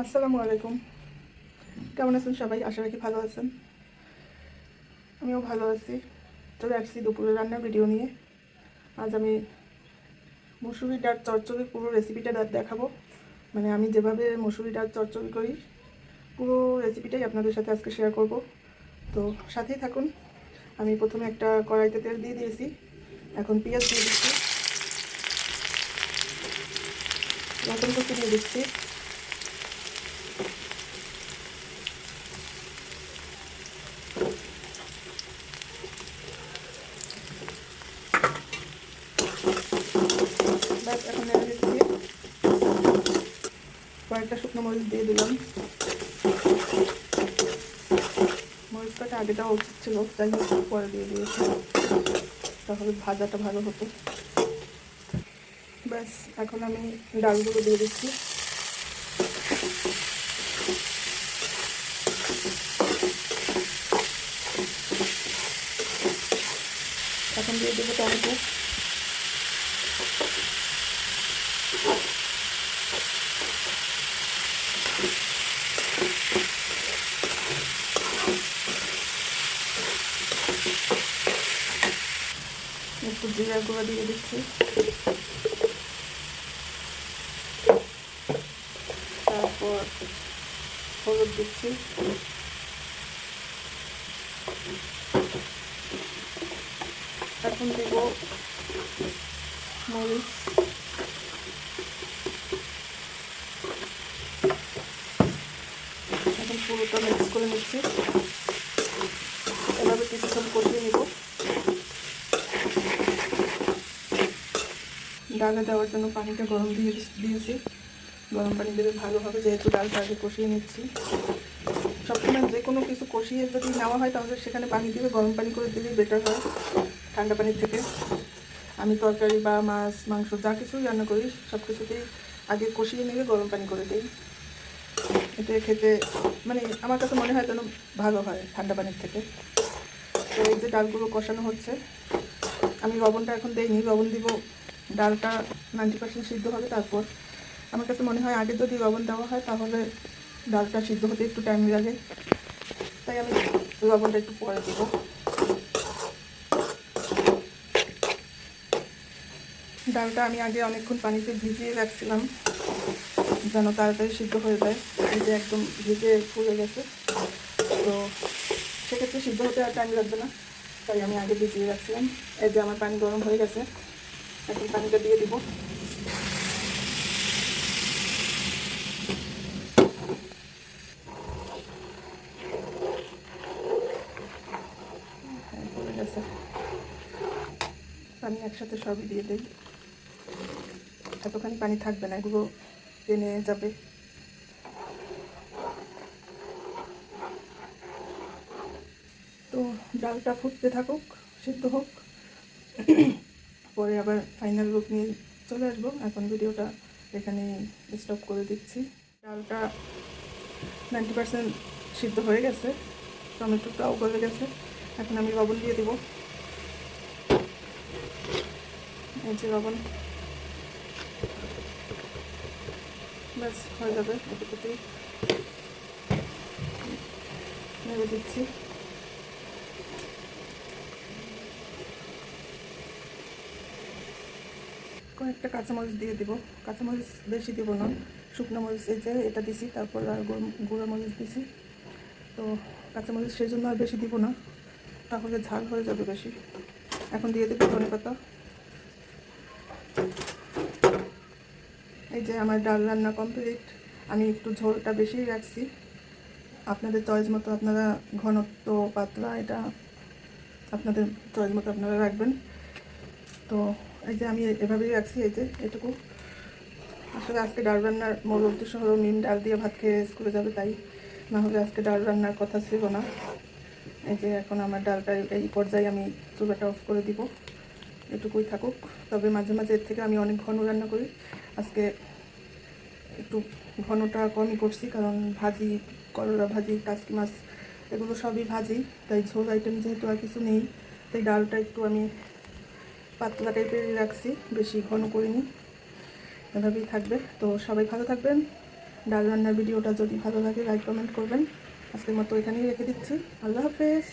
আসসালামু আলাইকুম। কেমন আছেন সবাই? আশা রাখি ভালো আছেন। আমিও ভালো আছি। চলে আসছি দুপুরে রান্নার ভিডিও নিয়ে। আজ আমি মুসুরি ডাল চচ্চড়ি, পুরো রেসিপিটা দেখাবো। মানে আমি যেভাবে মুসুরি ডাল চচ্চড়ি করি, পুরো রেসিপিটাই আপনাদের সাথে আজকে শেয়ার করব। তো সাথেই থাকুন। আমি প্রথমে একটা কড়াইতে তেল দিয়ে দিয়েছি। এখন পেঁয়াজ দিয়ে দিচ্ছি। কুচি দিয়ে দিচ্ছি ব্যাস এখন নেড়ে দিচ্ছি কয়েকটা শুকনো মরিচ দিয়ে দিলাম। মরিচ কাটা আগে দেওয়া উচিত ছিল, তাই হোক পরে দিয়ে দিয়েছি। তাহলে ভাজাটা ভালো হতো। ব্যাস, এখন আমি ডালগুলো দিয়ে দিচ্ছি। এখন দিয়ে দেবো টমেটো। একটু জিরা গুঁড়া দিয়ে দিচ্ছি। তারপর হলুদ দিচ্ছি। এখন দেব মরিচ এখন পুরোটা মিক্স করে নিচ্ছি এভাবে কিছুক্ষণ কষিয়ে নেব। ডালে দেওয়ার জন্য পানিটা গরম দিয়ে দিয়েছি। গরম পানি দিলে ভালো হবে যেহেতু ডালটা আগে কষিয়ে নিচ্ছি। সবসময় যে কোনো কিছু কষিয়ে যদি নেওয়া হয়, তাহলে সেখানে পানি দিলে গরম পানি করে দিলেই বেটার হয়, ঠান্ডা পানির থেকে। আমি তরকারি বা মাছ, মাংস যা কিছুই রান্না করি সব কিছুতেই আগে কষিয়ে নিলে গরম পানি করে দিই। এতে খেতে মানে আমার কাছে মনে হয় যেন ভালো হয় ঠান্ডা পানির থেকে তো এই যে ডালগুলো কষানো হচ্ছে, আমি লবণটা এখন দেইনি, লবণ দিব, ডালটা নাইনটি পার্সেন্ট সিদ্ধ হবে তারপর। আমার কাছে মনে হয় আগে যদি লবণ দেওয়া হয় তাহলে ডালটা সিদ্ধ হতে একটু টাইম লাগে। তাই আমি লবণটা একটু পরে দেব। ডালটা আমি আগে অনেকক্ষণ পানিতে ভিজিয়ে রাখছিলাম। যেন তাড়াতাড়ি সিদ্ধ হয়ে যায়। যে একদম ভিজে ফুলে গেছে। তো সেক্ষেত্রে সিদ্ধ হতে আর টাইম লাগবে না। তাই আমি আগে ভিজিয়ে রাখছিলাম। এই যে আমার পানি গরম হয়ে গেছে। এখন পানিটা দিয়ে দিব। হ্যাঁ, পানি একসাথে সবই দিয়ে দিই। এতখানি পানি থাকবে না। এগুলো টেনে যাবে। তো ডালটা ফুটতে থাকুক, সিদ্ধ হোক। পরে আবার ফাইনাল লুক নিয়ে চলে আসব। এখন ভিডিওটা এখানে স্টপ করে দিচ্ছি। ডালটা নাইনটি পার্সেন্ট সিদ্ধ হয়ে গেছে। টমেটোটাও গলে গেছে। এখন আমি লবণ দিয়ে দেবো। এই যে লবণ। ব্যাস হয়ে যাবে, এটুকুতেই। নেড়ে দিচ্ছি। কয়েকটা কাঁচামরিচ দিয়ে দিব। কাঁচামরিচ বেশি দিব না। শুকনো মরিচ এই যে, এটা দিছি, তারপর আর গুঁড়ো- মরিচ দিছি। তো কাঁচামরিচ সেই জন্য আর বেশি দিব না। তাহলে ঝাল হয়ে যাবে বেশি। এখন দিয়ে দেবো ধনে পাতা। এই যে আমার ডাল রান্না কমপ্লিট আমি একটু ঝোলটা বেশি রাখছি। আপনাদের চয়েস মতো আপনারা ঘনত্ব পাতলা এটা আপনাদের চয়েস মতো আপনারা রাখবেন। তো এই যে আমি এভাবেই রাখছি, এই যে এটুকু। আসলে আজকে ডাল রান্নার মূল উদ্দেশ্য হলো মিম ডাল দিয়ে ভাত খেয়ে স্কুলে যাবে, তাই না হলে আজকে ডাল রান্নার কথা ছিল না। এই যে এখন আমার ডালটা এই পর্যায়ে আমি চুলাটা অফ করে দিব। এটুকুই থাকুক। তবে মাঝে মাঝে এর থেকে আমি অনেক ঘন রান্না করি। আজকে একটু ঘনটা কমই করছি, কারণ ভাজি, করলা ভাজি টাসকি মাছ, এগুলো সবই ভাজি, তাই ঝোল আইটেম যেহেতু আর কিছু নেই, তাই ডালটা একটু আমি পাতলা টাইপের রাখছি, বেশি ঘন করিনি, এভাবেই থাকবে। তো সবাই ভালো থাকবেন, ডাল রান্নার ভিডিওটা যদি ভালো লাগে লাইক কমেন্ট করবেন। আজকের মতো এখানেই রেখে দিচ্ছি। আল্লাহ হাফেজ।